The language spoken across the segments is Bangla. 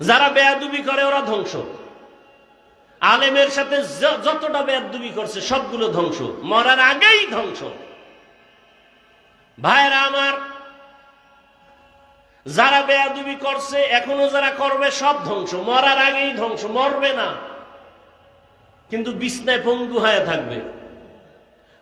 যারা বেয়াদুবি করে ওরা ধ্বংস। আলেমের সাথে যতটা বেয়াদুবি করছে, সবগুলো ধ্বংস। মরার আগেই ধ্বংস। ভাইরা আমার, যারা বেয়াদুবি করছে, এখনও যারা করবে, সব ধ্বংস। মরার আগেই ধ্বংস, মরবে না। কিন্তু বিছনায় পঙ্গু হয়ে থাকবে।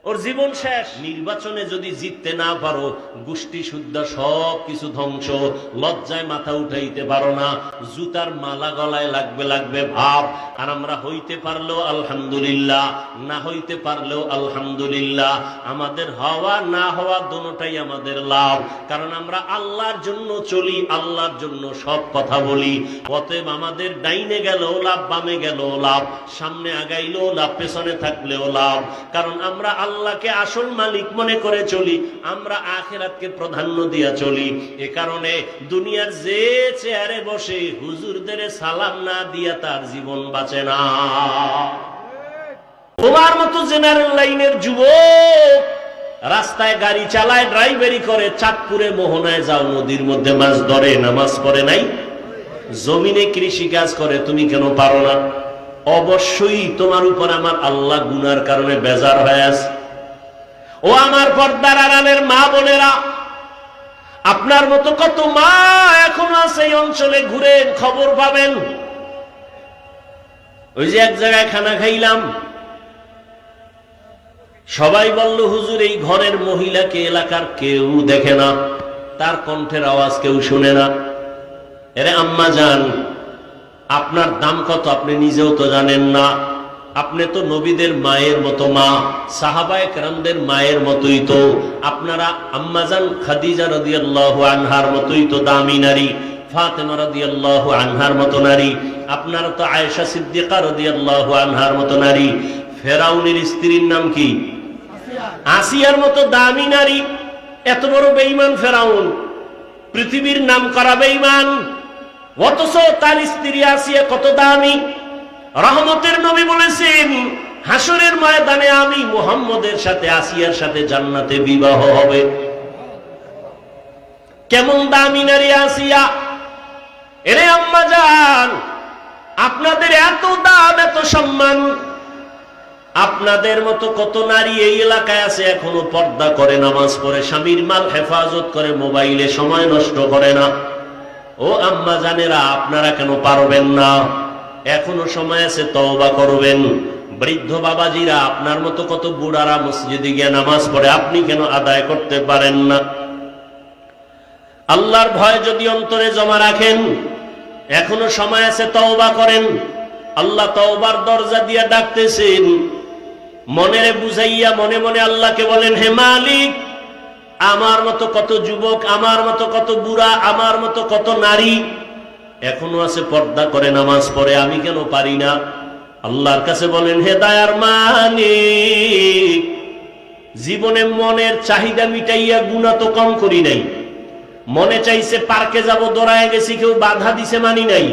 ওর জীবন শেষ। নির্বাচনে যদি জিততে না পারো, গোষ্ঠী শুদ্ধ সব কিছু ধ্বংস। লজ্জায় মাথা উঠাইতে পারো না। জুতার মালা গলায় লাগবে লাগবে ভাব। আর আমরা হইতে পারলেও আলহামদুলিল্লাহ, না হইতে পারলেও আলহামদুলিল্লাহ। আমাদের হওয়া, না হওয়া দোনোটাই আমাদের লাভ। কারণ আমরা আল্লাহর জন্য চলি, আল্লাহর জন্য সব কথা বলি। অতএব আমাদের ডাইনে গেলেও লাভ, বামে গেলেও লাভ। সামনে আগাইলেও লাভ, পেছনে থাকলেও লাভ। কারণ আমরা আল্লাহকে আসল মালিক মনে করে চলি, আমরা আখেরাতকে প্রাধান্য দিয়া চলি। এ কারণে দুনিয়ার যে চেয়ারে বসে হুজুরদের সালাম না দিয়া তার জীবন বাঁচে না। তোমার মতো জেনারেল লাইনের যুবক রাস্তায় গাড়ি চালায়, ড্রাইভারি করে, চাঁদপুরে মোহনায় যাও, নদীর মধ্যে মাছ ধরে, নামাজ পড়ে নাই। জমিনে কৃষি কাজ করে, তুমি কেন পারো না? অবশ্যই তোমার উপর আমার আল্লাহ গুনার কারণে বেজার হয়ে আছে। ও আমার পর্দার আড়ালের মা বোনেরা, আপনার মতো কত মা এখন আছে অঞ্চলে ঘুরেন খবর পাবেন? ওই যে এক জায়গায় খানা খাইলাম। সবাই বলল, হুজুর, এই ঘরের মহিলাকে এলাকার কেউ দেখে না। তার কণ্ঠের আওয়াজ কেউ শুনে না। এরে আম্মা যান আপনার দাম কত আপনি নিজেও তো জানেন না। আপনি তো নবীদের মায়ের মতো মা, সাহাবায় কেরামদের মায়ের মতোই তো। আপনারা আম্মাজান খাদিজা রদিয়াল্লাহু আনহার মতোই তো দামি নারী আনহার মতো নারী তো আয়েশা আনহার নারী। ফেরাউনের নাম কি? মতো দামি নারী ফেরাউন, পৃথিবীর নাম করা বেঈমান। অথচ তার স্ত্রী আসিয়া কত দামি? রহমতের নবী বলেছেন হাসরের ময়দানে আমি মুহাম্মদের সাথে, আসিয়ার সাথে জান্নাতে বিবাহ হবে। কেমন দামি নারী আসিয়া? এরে আম্মা যান আপনাদের এত দাম, এত সম্মান। আপনাদের মতো কত নারী এই এলাকায় আছে, এখনও পর্দা করে, নামাজ পড়ে, স্বামীর মাল হেফাজত করে, মোবাইলে সময় নষ্ট করে না। ও আম্মা জানেরা, আপনারা কেন পারবেন না? এখনও সময় আছে, তওবা করবেন। বৃদ্ধ বাবাজিরা, আপনার মতো কত বুড়ারা মসজিদে গিয়ে নামাজ পড়ে, আপনি কেন আদায় করতে পারেন না? আল্লাহর ভয় যদি অন্তরে জমা রাখেন, এখনও সময় আছে, তওবা করেন। আল্লাহ তওবার দরজা দিয়ে ডাকতেছেন। মনের বুঝাইয়া মনে মনে আল্লাহকে বলেন, হে মালিক, আমার মতো কত যুবক, আমার মতো কত বুড়া, আমার মতো কত নারী এখনও আছে পর্দা করে নামাজ পড়ে, আমি কেন পারি না? আল্লাহর কাছে বলেন, হে দায়ার মালিক, জীবনে মনের চাহিদা মিটাইয়া গুণা তো কম করি নাই। মনে চাইছে পার্কে যাব দৌড়ায় গেছি, কেউ বাধা দিছে মানি নাই।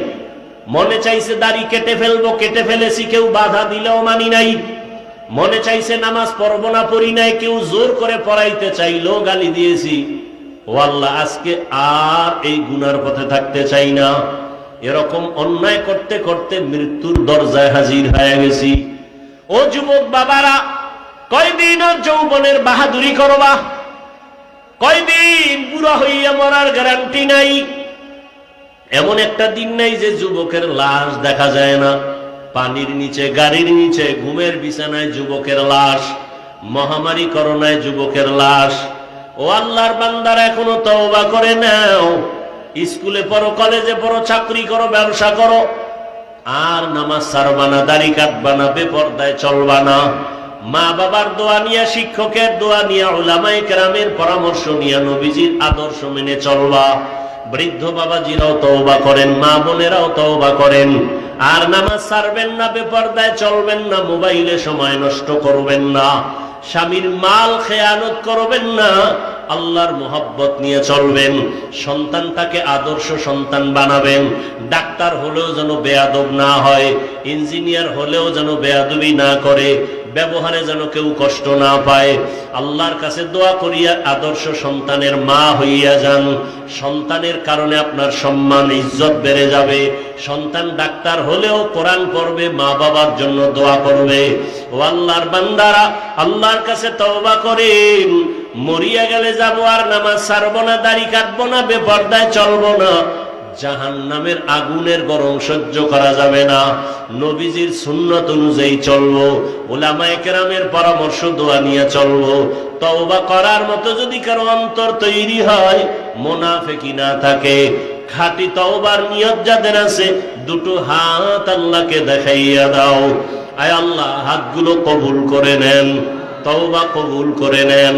মনে চাইছে দাড়ি কেটে ফেলব, কেটে ফেলেছি, কেউ বাধা দিলেও মানি নাই। মনে চাইছে নামাজ পড়ব না, পড়ি নাই, কেউ জোর করে পড়াইতে চাইলেও গালি দিয়েছি। ও আল্লাহ আজকে আর এই গুনার পথে থাকতে চাই না। এরকম অন্যায় করতে করতে মৃত্যুর দরজায় হাজির হয়ে গেছি। ও যুবক বাবারা, কয়দিন যৌবনের বাহাদুরি করবা? কয়দিন বুড়া হইয়া মরার গ্যারান্টি নাই? এমন একটা দিন নাই যে যুবকের লাশ দেখা যায় না। পানির নিচে, গাড়ির নিচে, ঘুমের বিছানায় যুবকের লাশ, মহামারী করোনায় যুবকের লাশ ও আল্লাহর বান্দার এখনও তওবা করে নাও। স্কুলে পড়ো, কলেজে পড়ো, চাকরি করো, ব্যবসা করো। আর নামাজ সারবা না, দাড়ি কাটবা না, বেপর্দায় চলবা না। মা বাবার দোয়া নিয়ে, শিক্ষকের দোয়া নিয়ে ওলামাই কেরামের পরামর্শ নিয়ে, নবীজির আদর্শ মেনে চলবা। বৃদ্ধ বাবাজিরাও তওবা করেন মা বোনেরাও তওবা করেন। আর নামাজ সারবেন না, বেপর্দায় চলবেন না, মোবাইলে সময় নষ্ট করবেন না। স্বামীর মাল খেয়ানত করবেন না। আল্লাহর মোহাব্বত নিয়ে চলবেন, সন্তানটাকে আদর্শ সন্তান বানাবেন। ডাক্তার হলেও যেন বেয়াদব না হয়, ইঞ্জিনিয়ার হলেও যেন বেয়াদবি না করে, ব্যবহারে যেন কেউ কষ্ট না পায়। আল্লাহর কাছে দোয়া করিয়া আদর্শ সন্তানের মা হইয়া যান। সন্তানের কারণে আপনার সম্মান, ইজ্জত বেড়ে যাবে। সন্তান ডাক্তার হলেও কোরআন পড়বে, মা বাবার জন্য দোয়া করবে। ও আল্লাহর বান্দারা, আল্লাহর কাছে তওবা করেন। মরিয়া গেলে যাব আর নামাজ ছাড়বো না, দাড়ি কাটবো না, বেপর্দায় চলবো না। জাহান নামের আগুনের গরম সহ্য করা যাবে না। নবীজির সুন্নত অনুযায়ী চলবো, ওলামায়ে কেরামের পরামর্শ দোয়া নিয়ে চলবো। তওবা করার মতো যদি কারও অন্তর তৈরি হয় মোনাফেকি না থাকে। খাঁটি তওবার নিয়ত যাদের আছে, দুটো হাত আল্লাহকে দেখাইয়া দাও। আয় আল্লাহ, হাতগুলো কবুল করে নেন, তওবা কবুল করে নেন।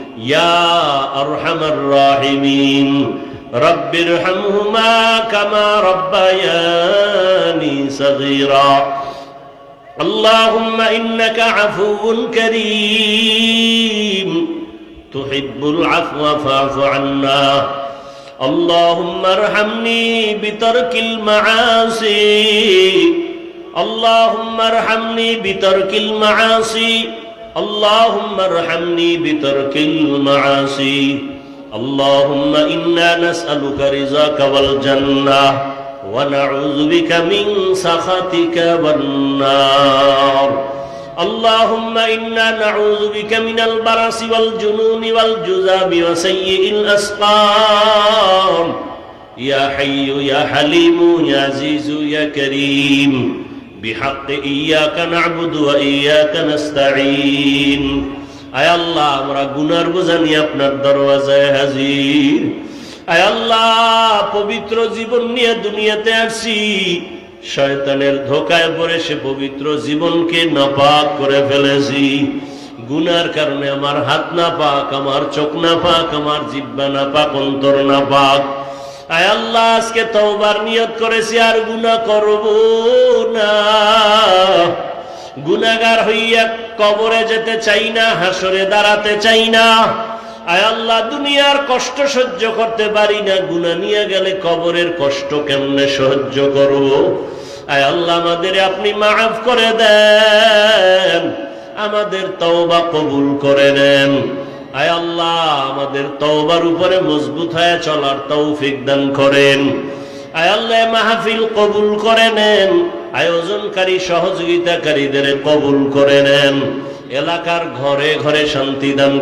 يا أرحم الراحمين رب ارحمهما كما ربياني صغيرا اللهم إنك عفو كريم تحب العفو فاعف عنا اللهم ارحمني بترك المعاصي اللهم ارحمني بترك المعاصي اللهم ارحمني بترك المعاصي. اللهم إنا نسألك رزاك والجنة ونعوذ بك من سخطك والنار. اللهم إنا نعوذ بك من البرص والجنون والجذاب وسيء الأسقام. يا حي يا حليم يا عزيز يا كريم. بحق إياك نعبد وإياك نستعين আয় আল্লাহ আমরা গুনার বোঝা নিয়ে আপনার দরওয়াজায় হাজির আয় আল্লাহ পবিত্র জীবন নিয়ে দুনিয়াতে আসছি শয়তানের ধোকায় পড়ে সে পবিত্র জীবনকে নাপাক করে ফেলেছি গুনার কারণে আমার হাত না পাক আমার চোখ না পাক আমার জিব্বা না পাক অন্তর না পাক আয় আল্লাহ, আজকে তওবার নিয়ত করেছি, আর গুনাহ করব না। গুনাগার হইয়া কবরে যেতে চাই না হাসরে দাঁড়াতে চাই না। আয় আল্লাহ, দুনিয়ার কষ্ট সহ্য করতে পারি না গুনা নিয়ে গেলে কবরের কষ্ট কেমনে সহ্য করব? আয় আল্লাহ, আমাদের আপনি মাফ করে দেন, আমাদের তওবা কবুল করে নেন। আয় আল্লাহ, আমাদের তওবার উপরে মজবুত হয়ে চলার তৌফিক দান করেন। আয় আল্লাহ মাহফিল কবুল করে নেন। আয়োজনকারী, সহযোগিতাকারীদের কবুল করে নেন। এলাকার ঘরে ঘরে শান্তি দান